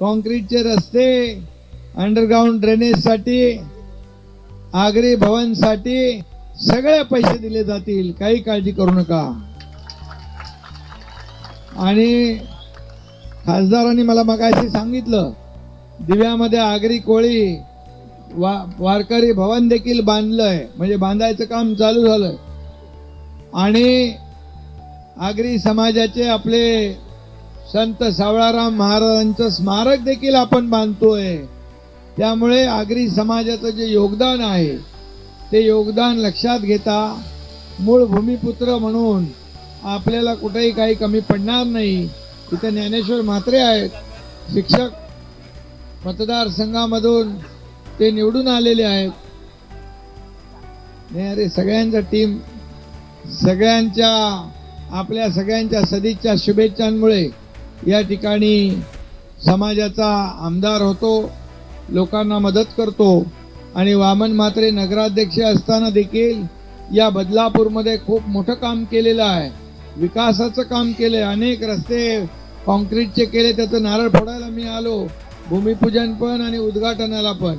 कॉन्क्रीटचे रस्ते अंडरग्राऊंड ड्रेनेजसाठी आगरी भवनसाठी सगळे पैसे दिले जातील. काही काळजी करू नका. आणि खासदारांनी मला मगाशी सांगितलं दिव्यामध्ये आगरी कोळी वा वारकरी भवन देखील बांधलंय. म्हणजे बांधायचं काम चालू झालं आणि आगरी समाजाचे आपले संत सावळाराम महाराजांचं स्मारक देखील आपण बांधतोय. त्यामुळे आगरी समाजाचं जे योगदान आहे ते योगदान लक्षात घेता मूळ भूमिपुत्र म्हणून आपल्याला कुठेही काही कमी पडणार नाही. तिथे ज्ञानेश्वर म्हात्रे आहेत शिक्षक मतदारसंघामधून ते निवडून आलेले आहेत. नाही अरे सगळ्यांचा टीम सगळ्यांच्या आपल्या सगळ्यांच्या सदिच्छा शुभेच्छांमुळे या ठिकाणी समाजाचा आमदार होतो लोकांना मदत करतो आणि वामन मात्रे नगराध्यक्ष असताना देखील या बदलापूरमध्ये खूप मोठं काम केलेलं आहे. विकासाचं काम केलं अनेक रस्ते कॉन्क्रीटचे केले त्याचं नारळ फोडायला मी आलो. भूमिपूजन पण आणि उद्घाटनाला पण.